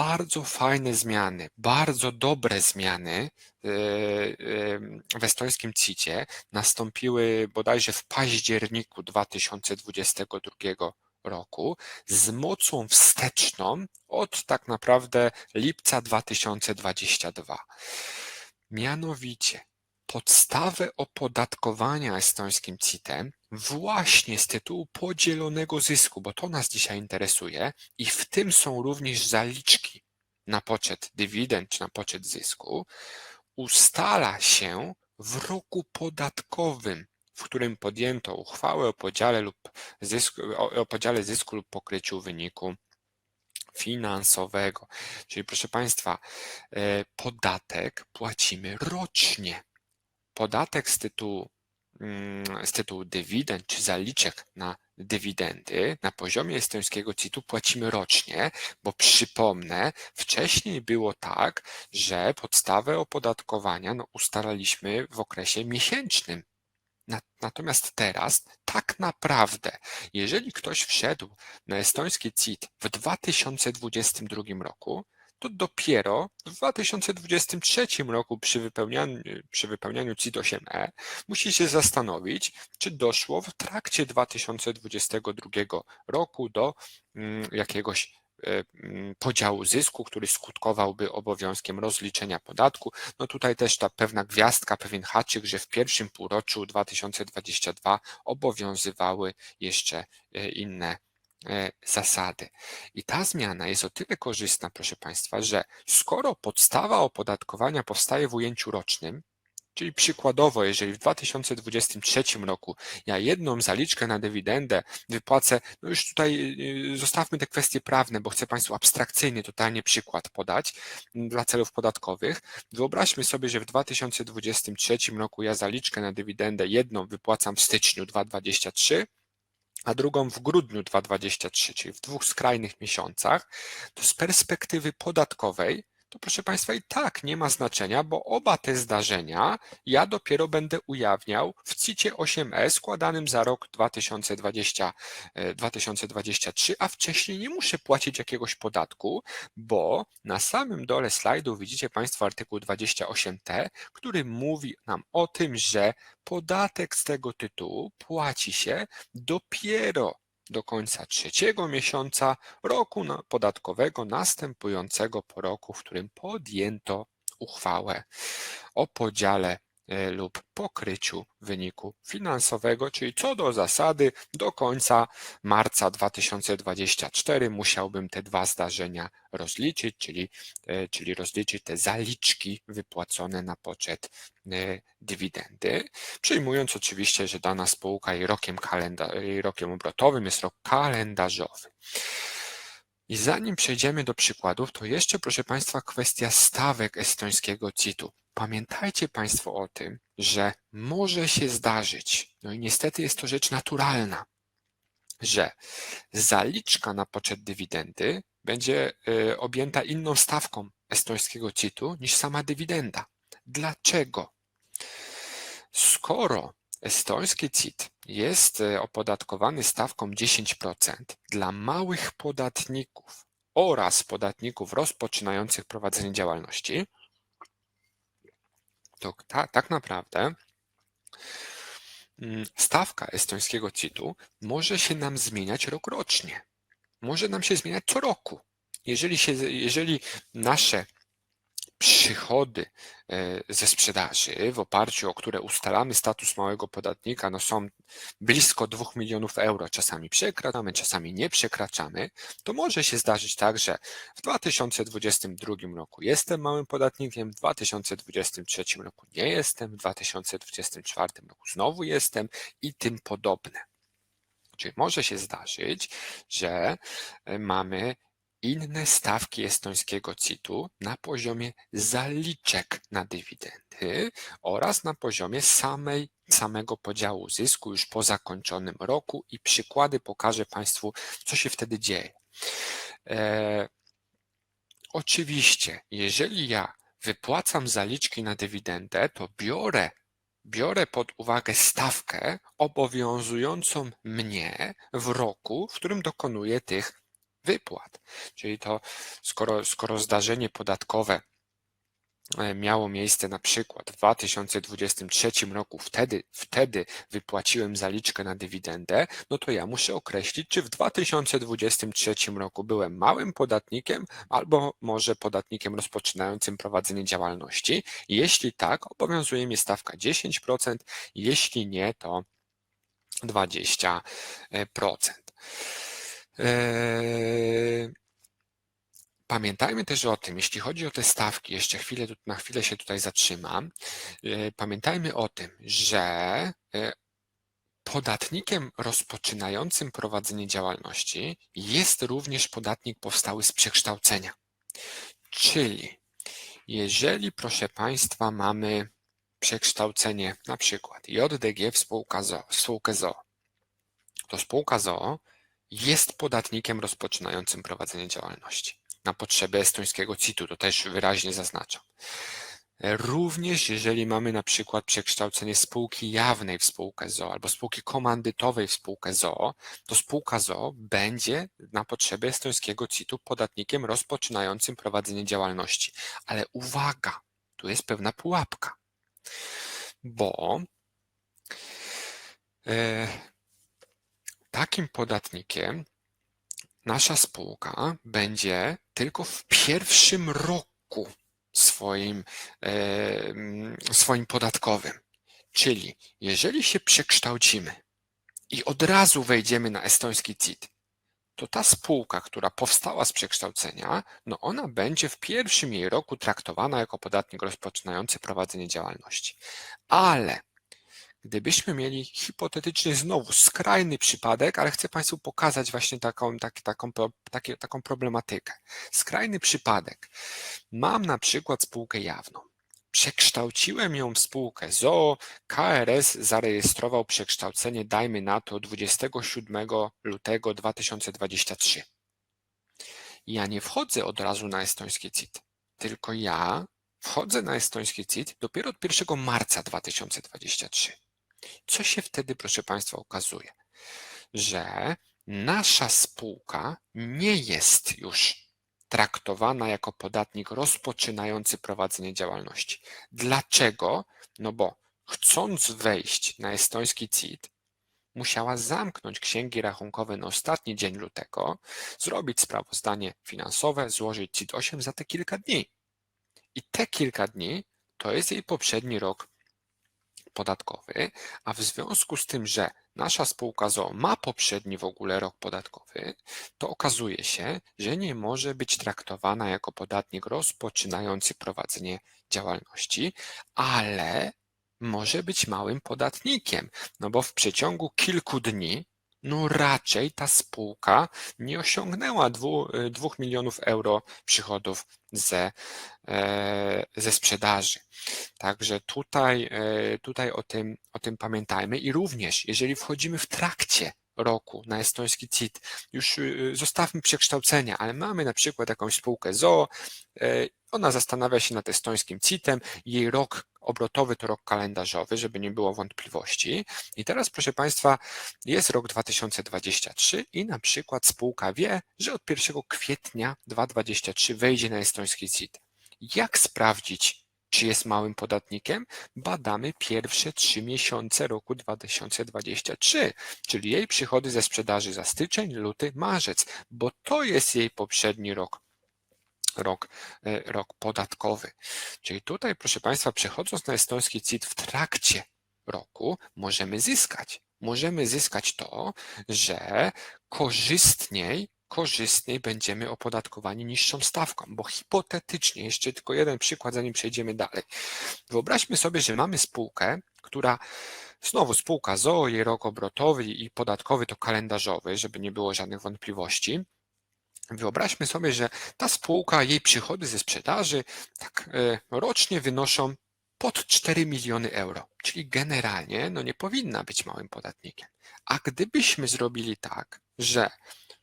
bardzo fajne zmiany, bardzo dobre zmiany e, e, w estońskim CIT-ie nastąpiły bodajże w październiku 2022 roku z mocą wsteczną od tak naprawdę lipca 2022. Mianowicie podstawę opodatkowania estońskim CIT-em właśnie z tytułu podzielonego zysku, bo to nas dzisiaj interesuje i w tym są również zaliczki na poczet dywidend czy na poczet zysku, ustala się w roku podatkowym, w którym podjęto uchwałę o podziale, lub zysku, o podziale zysku lub pokryciu wyniku finansowego. Czyli proszę Państwa, e, podatek płacimy rocznie. Podatek z tytułu z tytułu dywidend czy zaliczek na dywidendy na poziomie estońskiego CIT-u płacimy rocznie, bo przypomnę, wcześniej było tak, że podstawę opodatkowania no, ustalaliśmy w okresie miesięcznym. Natomiast teraz tak naprawdę, jeżeli ktoś wszedł na estoński CIT w 2022 roku, to dopiero w 2023 roku przy wypełnianiu, przy wypełnianiu CIT-8E musi się zastanowić, czy doszło w trakcie 2022 roku do mm, jakiegoś e, mm, podziału zysku, który skutkowałby obowiązkiem rozliczenia podatku. No tutaj też ta pewna gwiazdka, pewien haczyk, że w pierwszym półroczu 2022 obowiązywały jeszcze e, inne zasady. I ta zmiana jest o tyle korzystna, proszę Państwa, że skoro podstawa opodatkowania powstaje w ujęciu rocznym, Czyli przykładowo, jeżeli w 2023 roku ja jedną zaliczkę na dywidendę wypłacę, no już tutaj y, zostawmy te kwestie prawne, bo chcę Państwu abstrakcyjny totalnie przykład podać dla celów podatkowych. Wyobraźmy sobie, że w 2023 roku ja zaliczkę na dywidendę jedną wypłacam w styczniu 2023, a drugą w grudniu 2023, czyli w dwóch skrajnych miesiącach, to z perspektywy podatkowej to proszę Państwa i tak nie ma znaczenia, bo oba te zdarzenia ja dopiero będę ujawniał w CIT-ie 8e składanym za rok 2020, 2023, e, a wcześniej nie muszę płacić jakiegoś podatku, bo na samym dole slajdu widzicie Państwo artykuł 28t, który mówi nam o tym, że podatek z tego tytułu płaci się dopiero do końca trzeciego miesiąca roku podatkowego następującego po roku, w którym podjęto uchwałę o podziale lub pokryciu wyniku finansowego, czyli co do zasady do końca marca 2024 musiałbym te dwa zdarzenia rozliczyć, czyli, e, czyli rozliczyć te zaliczki wypłacone na poczet e, dywidendy, przyjmując oczywiście, że dana spółka jej rokiem, kalenda, jej rokiem obrotowym jest rok kalendarzowy. I zanim przejdziemy do przykładów, to jeszcze proszę Państwa kwestia stawek estońskiego CIT-u. Pamiętajcie Państwo o tym, że może się zdarzyć, no i niestety jest to rzecz naturalna, że zaliczka na poczet dywidendy będzie y, objęta inną stawką estońskiego CIT-u niż sama dywidenda. Dlaczego? Skoro estoński CIT jest y, opodatkowany stawką 10% dla małych podatników oraz podatników rozpoczynających prowadzenie działalności, to ta, tak naprawdę mm, stawka estońskiego CIT-u może się nam zmieniać rokrocznie. Może nam się zmieniać co roku. Jeżeli, się, jeżeli nasze przychody e, ze sprzedaży, w oparciu o które ustalamy status małego podatnika, no są blisko 2 milionów euro. Czasami przekraczamy, czasami nie przekraczamy. To może się zdarzyć tak, że w 2022 roku jestem małym podatnikiem, w 2023 roku nie jestem, w 2024 roku znowu jestem i tym podobne. Czyli może się zdarzyć, że e, mamy inne stawki estońskiego CIT-u na poziomie zaliczek na dywidendy oraz na poziomie samej, samego podziału zysku już po zakończonym roku i przykłady pokażę Państwu, co się wtedy dzieje. E, oczywiście, jeżeli ja wypłacam zaliczki na dywidendę, to biorę biorę pod uwagę stawkę obowiązującą mnie w roku, w którym dokonuję tych wypłat. Czyli to skoro, skoro zdarzenie podatkowe e, miało miejsce na przykład w 2023 roku, wtedy, wtedy wypłaciłem zaliczkę na dywidendę, no to ja muszę określić, czy w 2023 roku byłem małym podatnikiem albo może podatnikiem rozpoczynającym prowadzenie działalności. Jeśli tak, obowiązuje mnie stawka 10%, jeśli nie, to 20%. Eee, pamiętajmy też o tym, jeśli chodzi o te stawki, jeszcze chwilę, na chwilę się tutaj zatrzymam. Eee, pamiętajmy o tym, że e, podatnikiem rozpoczynającym prowadzenie działalności jest również podatnik powstały z przekształcenia. Czyli jeżeli, proszę Państwa, mamy przekształcenie na przykład JDG w spółkę ZOO, spółkę ZOO, to spółka ZOO jest podatnikiem rozpoczynającym prowadzenie działalności. Na potrzeby estońskiego CIT-u, to też wyraźnie zaznaczam. Również jeżeli mamy na przykład przekształcenie spółki jawnej w spółkę ZOO albo spółki komandytowej w spółkę ZOO, to spółka ZOO będzie na potrzeby estońskiego CIT-u podatnikiem rozpoczynającym prowadzenie działalności. Ale uwaga, tu jest pewna pułapka, bo e, takim podatnikiem nasza spółka będzie tylko w pierwszym roku swoim, swoim podatkowym. Czyli jeżeli się przekształcimy i od razu wejdziemy na estoński CIT, to ta spółka, która powstała z przekształcenia, no ona będzie w pierwszym jej roku traktowana jako podatnik rozpoczynający prowadzenie działalności. Ale Gdybyśmy mieli hipotetyczny znowu skrajny przypadek, ale chcę Państwu pokazać właśnie taką, tak, taką, takie, taką problematykę. Skrajny przypadek. Mam na przykład spółkę jawną. Przekształciłem ją w spółkę ZOO. KRS zarejestrował przekształcenie, dajmy na to 27 lutego 2023. Ja nie wchodzę od razu na estoński CIT, tylko ja wchodzę na estoński CIT dopiero od 1 marca 2023. Co się wtedy, proszę Państwa, okazuje? Że nasza spółka nie jest już traktowana jako podatnik rozpoczynający prowadzenie działalności. Dlaczego? No bo chcąc wejść na estoński CIT, musiała zamknąć księgi rachunkowe na ostatni dzień lutego, zrobić sprawozdanie finansowe, złożyć CIT-8 za te kilka dni. I te kilka dni to jest jej poprzedni rok podatkowy, a w związku z tym, że nasza spółka ZO ma poprzedni w ogóle rok podatkowy, to okazuje się, że nie może być traktowana jako podatnik rozpoczynający prowadzenie działalności, ale może być małym podatnikiem, no bo w przeciągu kilku dni no raczej ta spółka nie osiągnęła 2 milionów euro przychodów ze, e, ze sprzedaży. Także tutaj, e, tutaj o, tym, o tym pamiętajmy i również, jeżeli wchodzimy w trakcie roku na estoński CIT, już y, zostawmy przekształcenia, ale mamy na przykład jakąś spółkę ZOO, e, ona zastanawia się nad estońskim CIT-em, jej rok obrotowy to rok kalendarzowy, żeby nie było wątpliwości. I teraz, proszę Państwa, jest rok 2023 i na przykład spółka wie, że od 1 kwietnia 2023 wejdzie na estoński CIT. Jak sprawdzić, czy jest małym podatnikiem? Badamy pierwsze trzy miesiące roku 2023, czyli jej przychody ze sprzedaży za styczeń, luty, marzec, bo to jest jej poprzedni rok rok, e, rok podatkowy. Czyli tutaj, proszę Państwa, przechodząc na estoński CIT w trakcie roku, możemy zyskać. Możemy zyskać to, że korzystniej korzystniej będziemy opodatkowani niższą stawką, bo hipotetycznie, jeszcze tylko jeden przykład, zanim przejdziemy dalej. Wyobraźmy sobie, że mamy spółkę, która Znowu spółka ZOO, jej rok obrotowy i podatkowy to kalendarzowy, żeby nie było żadnych wątpliwości. Wyobraźmy sobie, że ta spółka, jej przychody ze sprzedaży tak e, rocznie wynoszą pod 4 miliony euro, czyli generalnie no nie powinna być małym podatnikiem. A gdybyśmy zrobili tak, że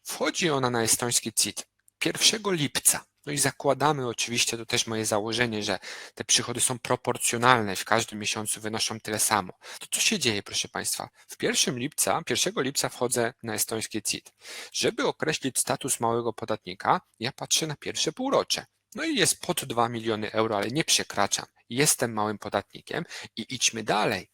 wchodzi ona na estoński CIT 1 lipca No i zakładamy oczywiście, to też moje założenie, że te przychody są proporcjonalne, w każdym miesiącu wynoszą tyle samo. To co się dzieje, proszę Państwa? W 1 lipca, 1 lipca wchodzę na estońskie CIT. Żeby określić status małego podatnika, ja patrzę na pierwsze półrocze. No i jest pod 2 miliony euro, ale nie przekraczam. Jestem małym podatnikiem i idźmy dalej.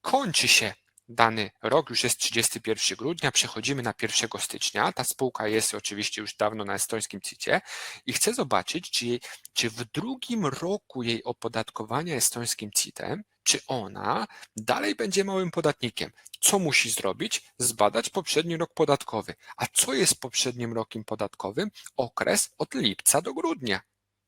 Kończy się dany rok, już jest 31 grudnia, przechodzimy na 1 stycznia. Ta spółka jest oczywiście już dawno na estońskim CIT-ie i chcę zobaczyć, czy, czy w drugim roku jej opodatkowania estońskim CIT-em, czy ona dalej będzie małym podatnikiem. Co musi zrobić? Zbadać poprzedni rok podatkowy. A co jest poprzednim rokiem podatkowym? Okres od lipca do grudnia.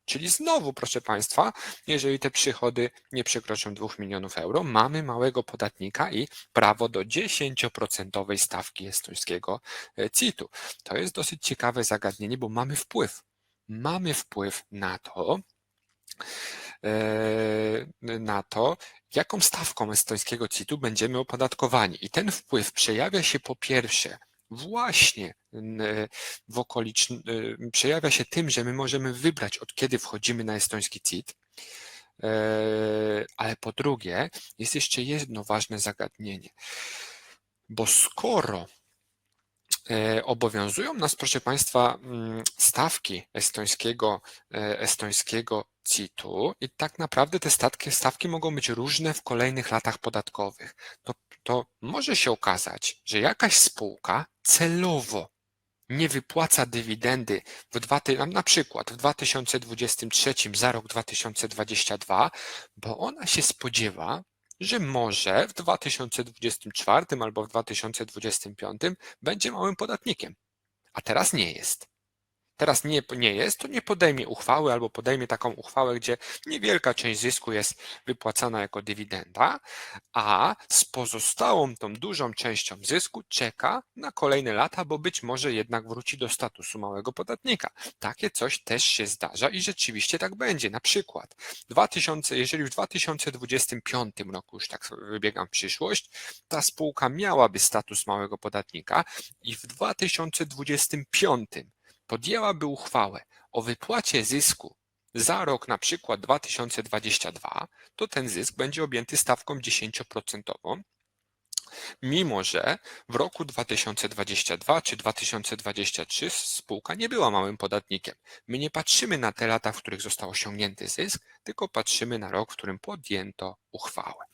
Czyli znowu, proszę Państwa, jeżeli te przychody nie przekroczą 2 milionów euro, mamy małego podatnika i prawo do 10% stawki estońskiego e, CIT-u. To jest dosyć ciekawe zagadnienie, bo mamy wpływ. Mamy wpływ na to, e, na to, jaką stawką estońskiego CIT-u będziemy opodatkowani. I ten wpływ przejawia się po pierwsze właśnie w okolicz... przejawia się tym, że my możemy wybrać od kiedy wchodzimy na estoński CIT, e, ale po drugie jest jeszcze jedno ważne zagadnienie, bo skoro e, obowiązują nas, proszę Państwa, mm, stawki estońskiego, e, estońskiego CIT-u i tak naprawdę te stawki, stawki mogą być różne w kolejnych latach podatkowych. To, to może się okazać, że jakaś spółka celowo nie wypłaca dywidendy w dwa, na przykład w 2023 za rok 2022, bo ona się spodziewa, że może w 2024 albo w 2025 będzie małym podatnikiem, a teraz nie jest teraz nie, nie jest, to nie podejmie uchwały albo podejmie taką uchwałę, gdzie niewielka część zysku jest wypłacana jako dywidenda, a z pozostałą tą dużą częścią zysku czeka na kolejne lata, bo być może jednak wróci do statusu małego podatnika. Takie coś też się zdarza i rzeczywiście tak będzie. Na przykład 2000, jeżeli w 2025 roku, już tak wybiegam w przyszłość, ta spółka miałaby status małego podatnika i w 2025 podjęłaby uchwałę o wypłacie zysku za rok na przykład 2022, to ten zysk będzie objęty stawką 10%, mimo że w roku 2022 czy 2023 spółka nie była małym podatnikiem. My nie patrzymy na te lata, w których został osiągnięty zysk, tylko patrzymy na rok, w którym podjęto uchwałę.